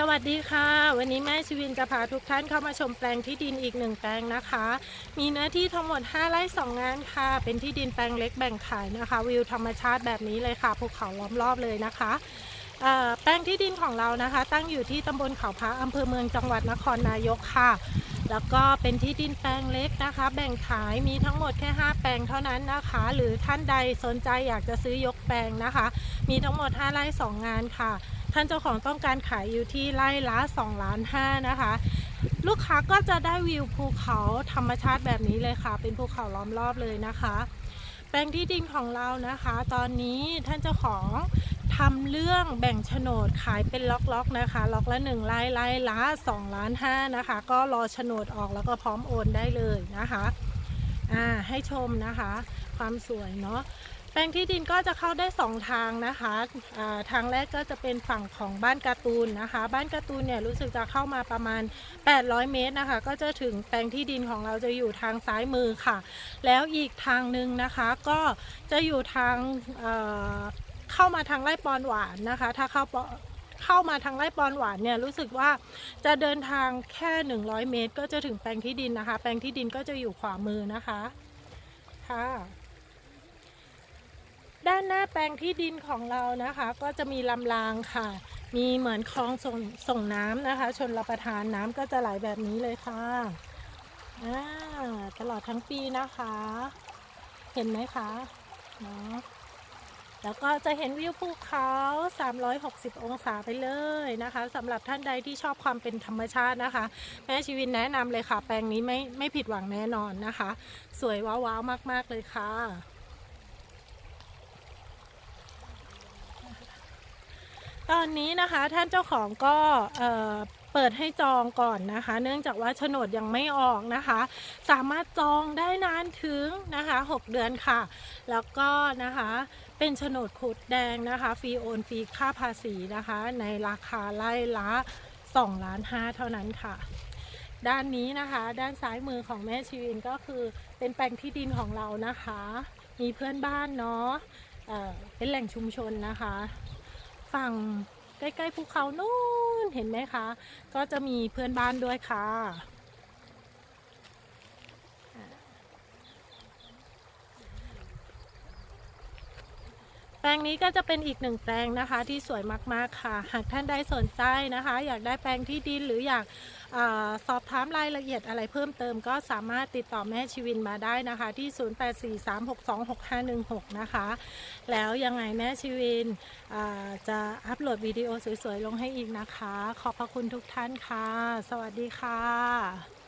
สวัสดีค่ะ วันนี้แม่ชีวินจะพาทุกท่านเข้ามาชมแปลงที่ดินอีกหนึ่งแปลงนะคะ มีเนื้อที่ทั้งหมด 5 ไร่ 2 งานค่ะ เป็นที่ดินแปลงเล็กแบ่งขายนะคะ วิวธรรมชาติแบบนี้เลยค่ะภูเขาล้อมรอบเลยนะคะแปลงที่ดินของเรานะคะ ตั้งอยู่ที่ตำบลเขาพระอำเภอเมืองจังหวัดนครนายกค่ะ แล้วก็เป็นที่ดินแปลงเล็กนะคะ แบ่งขายมีทั้งหมดแค่ 5 แปลงเท่านั้นนะคะ หรือท่านใดสนใจอยากจะซื้อยกแปลงนะคะ มีทั้งหมด 5 ไร่ 2 งานค่ะ ท่านเจ้าของต้องการขายอยู่ที่ไร่ละ2ล้าน5นะคะ ลูกค้าก็จะได้วิวภูเขาธรรมชาติแบบนี้เลยค่ะ เป็นภูเขาล้อมรอบเลยนะคะ แปลงที่ดินของเรานะคะ ตอนนี้ท่านเจ้าของทำเรื่องแบ่งโฉนดขายเป็นล็อกๆนะคะ ล็อกละ1ไร่ไร่ละ2ล้าน5นะคะ ก็รอโฉนดออกแล้วก็พร้อมโอนได้เลยนะคะอ่าให้ชมนะคะ ความสวยเนาะ แปลงที่ดินก็จะเข้าได้2ทางนะคะอ่าทางแรกก็จะเป็นฝั่งของบ้านการ์ตูนนะคะ บ้านการ์ตูนเนี่ยรู้สึกจะเข้ามาประมาณ 800 เมตรนะคะ ก็จะถึงแปลงที่ดินของเราจะอยู่ทางซ้ายมือค่ะ แล้วอีกทางหนึ่งนะคะก็จะอยู่ทางเข้ามาทางไร่ปอนหวานนะคะ ถ้าเข้าเข้ามาทางไร่ปอนหวานเนี่ยรู้สึกว่าจะเดินทางแค่ 100 เมตร ก็จะถึงแปลงที่ดินนะคะ แปลงที่ดินก็จะอยู่ขวามือนะคะค่ะ ด้านหน้าแปลงที่ดินของเรานะคะ ก็จะมีลำรางค่ะ มีเหมือนคลองส่งส่งน้ำนะคะ ชนรับประทานน้ำก็จะไหลแบบนี้เลยค่ะตลอดทั้งปีนะคะ เห็นไหมคะเนาะแล้วก็จะเห็นวิวภูเขา 360 องศาไปเลยนะคะสำหรับท่านใดที่ชอบความเป็นธรรมชาตินะคะ แม่ชีวินแนะนำเลยค่ะ แปลงนี้ไม่ไม่ผิดหวังแน่นอนนะคะ สวยว้าวๆมาก ๆ เลยค่ะ ตอนนี้นะคะท่านเจ้าของก็เเปิดให้จองก่อนนะคะ เนื่องจากว่าโฉนดยังไม่ออกนะคะ สามารถจองได้นานถึงนะคะ 6 เดือนค่ะ แล้วก็นะคะเป็นโฉนดขุดแดงนะคะฟรีโอนฟรีค่าภาษีนะคะ ในราคาไร่ละ2ล้าน5เท่านั้นค่ะ ด้านนี้นะคะ ด้านซ้ายมือของแม่ชีวินก็คือเป็นแปลงที่ดินของเรานะคะ มีเพื่อนบ้านเนาะเเป็นแหล่งชุมชนนะคะ ฝั่งใกล้ ๆ ภูเขานู่นเห็นไหมคะ ก็จะมีเพื่อนบ้านด้วยค่ะ ลงนี้ก็จะเป็นอีกหนึ่งแปลงนะคะที่สวยมากๆค่ะ หากท่านใดสนใจนะคะ อยากได้แปลงที่ดินหรืออยากอสอบถามรายละเอียดอะไรเพิ่มเติม ก็สามารถติดต่อแม่ชีวินมาได้นะคะ ที่ 0843626516 นะคะ แล้วยังไงแม่ชีวินจะอัปโหลดวิดีโอสวยๆ ลงให้อีกนะคะ ขอบพระคุณทุกท่านค่ะ สวัสดีค่ะ